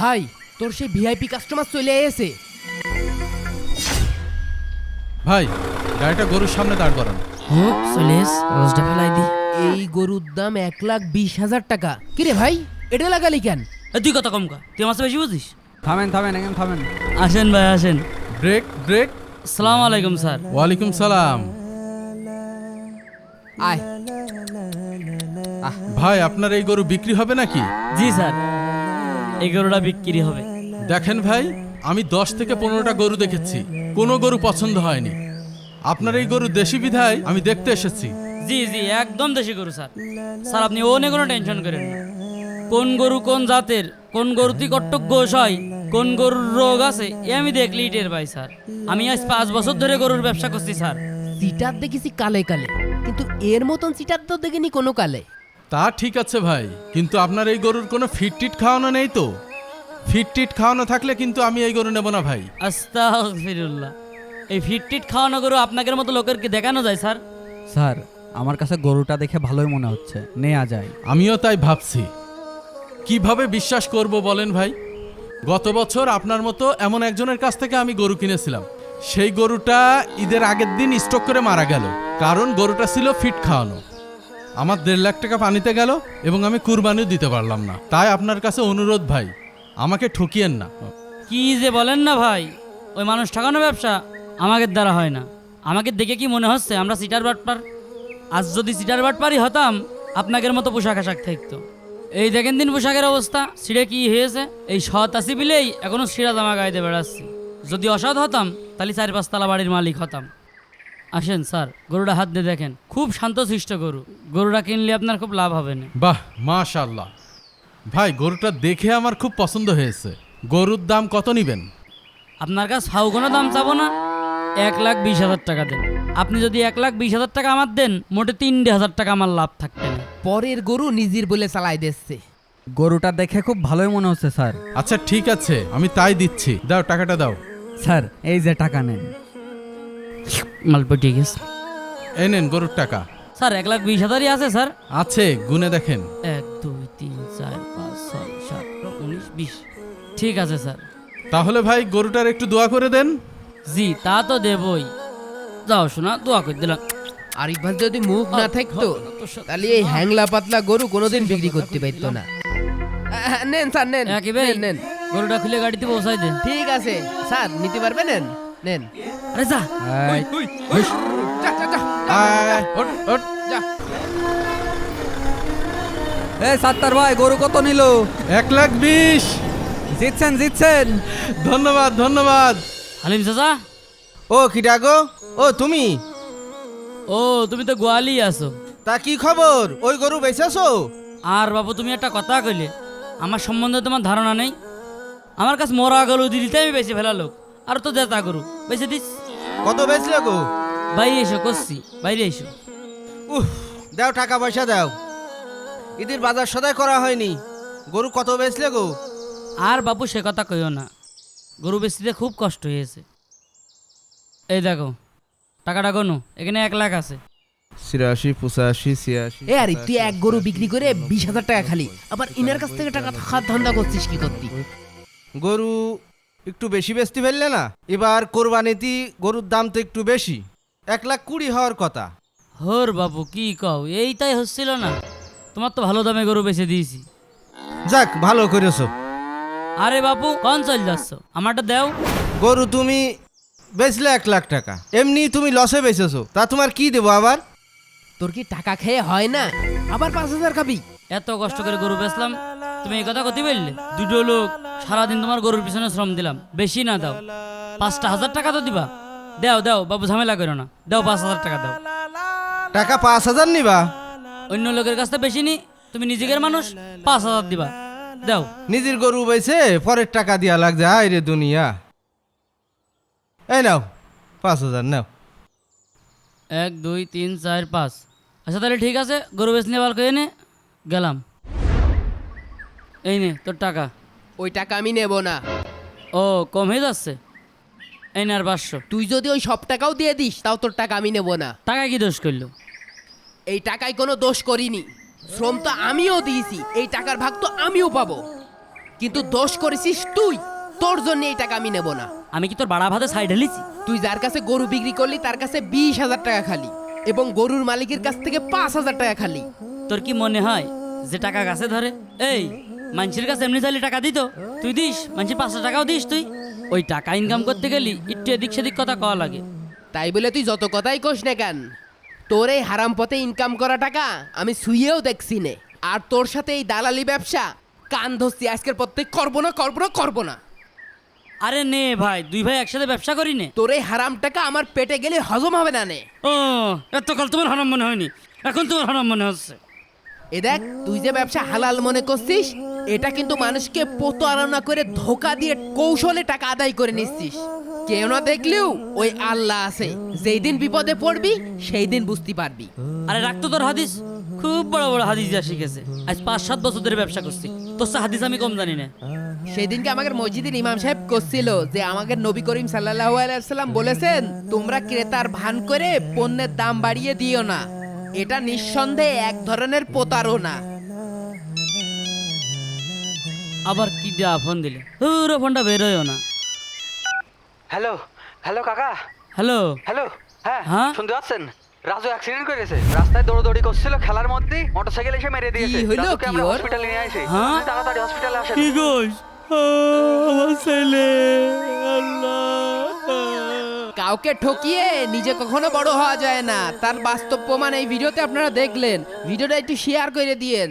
ভাই তোর সেই ভিআইপি কাস্টমার চলে এসে ভাই গাড়িটা গরুর সামনে দাঁড় করান। চলে এস রোজটা ফেলাই দি। এই গরুর দাম এক লাখ বিশ হাজার টাকা। কিরে ভাই এটা লাগালি কেন? এ, তুই কথা কম কা তুই আমার চেয়ে বেশি বুঝিস? থামেন থামেন এখানে থামেন। আসেন ভাই আসেন। Break break. সালাম আলাইকুম স্যার। ওয়ালাইকুম সালাম। আয়। ভাই আপনার এই গরু বিক্রি হবে নাকি? জি স্যার। এই গরুটা বিক্রি হবে। দেখেন ভাই আমি দশ থেকে পনেরোটা গরু দেখেছি। কোনো গরু পছন্দ হয়নি। আপনার এই গরু দেশি বিধায় আমি দেখতে এসেছি। জি জি একদম দেশি গরু স্যার। স্যার আপনি ও নিয়ে কোনো টেনশন করেন না। কোন গরু কোন জাতের কোন গরুতে কট্টক গোস হয় কোন গরুর রোগ আছে এ আমি দেখলেই টের পাই স্যার। আমি আজ পাঁচ বছর ধরে গরুর ব্যবসা করছি স্যার। সিটার দেখেছি কালে কালে কিন্তু এর মতন সিটার তো দেখিনি কোনো কালে। তা ঠিক আছে ভাই কিন্তু আপনার এই গরুর কোনো ফিট টিট খাওয়ানো নেই তো। ফিট টিট খাওয়ানো থাকলে কিন্তু আমি এই গরু নেব না ভাই। আস্তাগফিরুল্লাহ। এই ফিটটিট খাওয়ানো গরু আপনাদের মতো লোকের কি দেখানো যায় স্যার? স্যার আমার কাছে গরুটা দেখে ভালোই মনে হচ্ছে। নেওয়া যায়। আমিও তাই ভাবছি। কীভাবে বিশ্বাস করব বলেন ভাই? গত বছর আপনার মতো এমন একজনের কাছ থেকে আমি গরু কিনেছিলাম। সেই গরুটা ঈদের আগের দিন স্টক করে মারা গেল। কারণ গরুটা ছিল ফিট খাওয়ানো। আমার দেড় লাখ টাকা পানিতে গেল এবং আমি কুরবানিও দিতে পারলাম না। তাই আপনার কাছে অনুরোধ ভাই, আমাকে ঠকিয়েন না। কি যে বলেন না ভাই, ওই মানুষ ঠকানো ব্যবসা আমাদের দ্বারা হয় না। আমাকে দেখে কি মনে হচ্ছে আমরা সিটার বাটপার? আজ যদি সিটার বাটপারই হতাম, আপনাদের মতো পোশাক আশাক থাকতো। এই দেখেন দিন পোশাকের অবস্থা সিঁড়ে কি হয়েছে? এই সৎ আসি বিলেই এখনও সিরা জামা গাইতে বেড়াচ্ছি। যদি অসৎ হতাম, তাহলে চার পাঁচতলা বাড়ির মালিক হতাম। আসেন স্যার গরুটা হাত দিয়ে দেখেন। খুব শান্তশিষ্ট গরু। গরুটা কিনলে আপনার খুব লাভ হবে না। বাহ মাশাল্লাহ ভাই গরুটা দেখে আমার খুব পছন্দ হয়েছে। গরুর দাম কত নিবেন? আপনার কাছে ফাউ কোনো দাম চাবো না। এক লাখ বিশ হাজার টাকা দেন। আপনি যদি এক লাখ বিশ হাজার টাকা আমার দেন মোটে তিনটে হাজার টাকা আমার লাভ থাকবে না। পরের গরু নিজের বলে চালাই দিচ্ছে। গরুটা দেখে খুব ভালোই মনে হচ্ছে স্যার। আচ্ছা ঠিক আছে আমি তাই দিচ্ছি। দাও টাকাটা দাও। স্যার এই যে টাকা নেন। মালপ ঠিক আছে এই নেন গরুর টাকা। স্যার এক লাখ বিশ হাজারই আছে স্যার। আছে গুনে দেখেন। এক দুই তিন চার পাঁচ ছয় সাত উনিশ বিশ। ঠিক আছে স্যার। তাহলে ভাই গরুটার একটু দোয়া করে দেন। জি তা তো দেবই। যাও শোনা দোয়া করে দিলাম। আরিফ ভাই যদি মুখ না থাকতো তাহলে এই হ্যাংলা পাতলা গরু কোনোদিন বিক্রি করতে পারতো না। নেন স্যার নেন, নেন গরুটা খুলে গাড়িতে পৌঁছাই দেন। ঠিক আছে স্যার নিতে পারবেন নেন। আরে যা। যা, যা, যা, আয়, ওঠ, ওঠ। যা। এই সাত্তার ভাই গরু কত নিল? এক লাখ বিশ। জিতছেন জিতছেন। ধন্যবাদ ধন্যবাদ। হালিম চাচা? ও কিটা গো ও তুমি? ও তুমি তো গোয়ালি আছো। তা কি খবর? ওই গরু বেচেছো আর বাবু তুমি একটা কথা কইলে। আমার সম্বন্ধে তোমার ধারণা নেই। আমার কাছে মরা গরু দিতে আমি বেশি ফেলা লোক। আর তো দেতা গরু বেশি দিস। কত বেচলে গো? বাইরে এসো করছি বাইরে এসো। উহ দাও টাকা পয়সা দাও। ঈদের বাজার সদাই করা হয়নি। গরু কত বেচলে গো? আর বাবু সে কথা কইও না। গরু বেচতে খুব কষ্ট হয়েছে। এই দেখো টাকাটা গনু এখানে এক লাখ আছে। ছিয়াশি পঁচাশি ছিয়াশি এ আরে তুই এক গরু বিক্রি করে বিশ হাজার টাকা খালি। আবার ইনার কাছ থেকে টাকা ধান্দা করছিস কি করতি গরু একটু বেশি বেচতে ফেললে না? এবার কোরবানিতে গরুর দাম তো একটু বেশি। এক লাখ কুড়ি হওয়ার কথা। হর বাবু কি কও? এইটাই হচ্ছিল না। তোমার তো ভালো দামে গরু বেচে দিয়েছি। যাক ভালো করেছ। আরে বাপু কন চল যাচ্ছ? আমারটা দেও। গরু তুমি বেচলে এক লাখ টাকা। এমনি তুমি লসে বেচেছো। তা তোমার কি দেবো আবার? তোর কি টাকা খেয়ে হয় না? আবার পাঁচ হাজার খাবি। এত কষ্ট করে গরু বেচলাম। তুমি এই কথা কতি বললে? দুটো লোক সারাদিন তোমার গরুর পিছনে শ্রম দিলাম। বেশি না দাও। পাঁচটা হাজার টাকা তো দিবা। দাও দাও বাবু ঝামেলা করো না। দাও পাঁচ হাজার টাকা দাও। টাকা পাঁচ হাজার নিবা? অন্য লোকের কাছ থেকে বেশি নি। তুমি নিজেদের মানুষ পাঁচ হাজার দিবা। দাও। নিজের গরু বেছে পরের টাকা দিয়া লাগছে। হাই রে দুনিয়া। এই নাও পাঁচ হাজার নাও। এক দুই তিন চার পাঁচ। আচ্ছা তাহলে ঠিক আছে। গরু বেচ নিয়ে বার করে নে। গেলাম। এই নে তোর টাকা। ওই টাকা আমি নেব না। ও কম হয়ে যাচ্ছে? এই নে আর পাঁচশো। তুই যদি ওই সব টাকাও দিয়ে দিস তাও তোর টাকা আমি নেব না। টাকা কি দোষ করল? এই টাকায় কোনো দোষ করিনি। শ্রম তো আমিও দিয়েছি এই টাকার ভাগ তো আমিও পাবো। কিন্তু দোষ করেছিস তুই তোর জন্য এই টাকা আমি নেব না। আমি কি তোর বাড়া ভাতে সাইড হেলিছি তুই যার কাছে গরু বিক্রি করলি তার কাছে বিশ হাজার টাকা খালি এবং গরুর মালিকের কাছ থেকে পাঁচ হাজার টাকা খালি। তোর কি মনে হয় যে টাকা গাছে ধরে? এই মানুষের কাছে এমনি চাইলে টাকা দিত। তুই দিস মানুষের পাঁচশো টাকাও দিস তুই। ওই টাকা ইনকাম করতে গেলি একটু এদিক সেদিক কথা কওয়া লাগে। তাই বলে তুই যত কথাই কোস না কেন তোর এই হারাম পথে ইনকাম করা টাকা আমি শুয়েও দেখছি নে। আর তোর সাথে এই দালালি ব্যবসা কান ধরছি আজকের পর থেকে করব না করব না করব না। আরে নে ভাই দুই ভাই একসাথে ব্যবসা করি নে। তোর এই হারাম টাকা আমার পেটে গেলে হজম হবে না নে। ও এতকাল তোমার হারাম মনে হয়নি এখন তোমার হারাম মনে হচ্ছে। এ দেখ তুই যে ব্যবসা হালাল মনে করছিস এটা কিন্তু মানুষকে প্রতারণা করে ধোকা দিয়ে কৌশলে টাকা আদায় করে নিচ্ছিস। কেউ না দেখলেও ওই আল্লাহ আছে। যেই দিন বিপদে পড়বি সেই দিন বুঝতে পারবি। আরে রাখতো তোর হাদিস। খুব বড় বড় হাদিস যা শিখেছে। আজ পাঁচ সাত বছর ধরে ব্যবসা করছি। তোর হাদিস আমি কম জানি না। সেই দিনকে আমাদের মসজিদের ইমাম সাহেব করছিল যে আমাদের নবী করিম সাল্লাহ আলাইসাল্লাম বলেছেন তোমরা ক্রেতার ভান করে পণ্যের দাম বাড়িয়ে দিও না। এটা নিঃসন্দেহে এক ধরনের প্রতারণা। আবার কি যা ফোন দিলে? পুরো ফোনটা বেরোয়ও না। হ্যালো হ্যালো কাকা। হ্যালো। হ্যালো হ্যাঁ হ্যাঁ? শুনতে পাচ্ছেন? রাজু অ্যাক্সিডেন্ট করেছে। রাস্তায় দৌড়দৌড়ি করছিল খেলার মধ্যে মোটরসাইকেল এসে মেরে দিয়েছে। হইল? রাজুকে কি আমরা ওর? হসপিটালে নিয়ে আসি। হ্যাঁ? তাড়াতাড়ি হসপিটালে আসেন। কি গোস আমার ছেলে। আল্লাহ। কাউকে ঠকিয়ে নিজে কখনো বড় হওয়া যায় না। তার বাস্তব প্রমাণ এই ভিডিওতে আপনারা দেখলেন। ভিডিওটা একটু শেয়ার করে দিয়েন।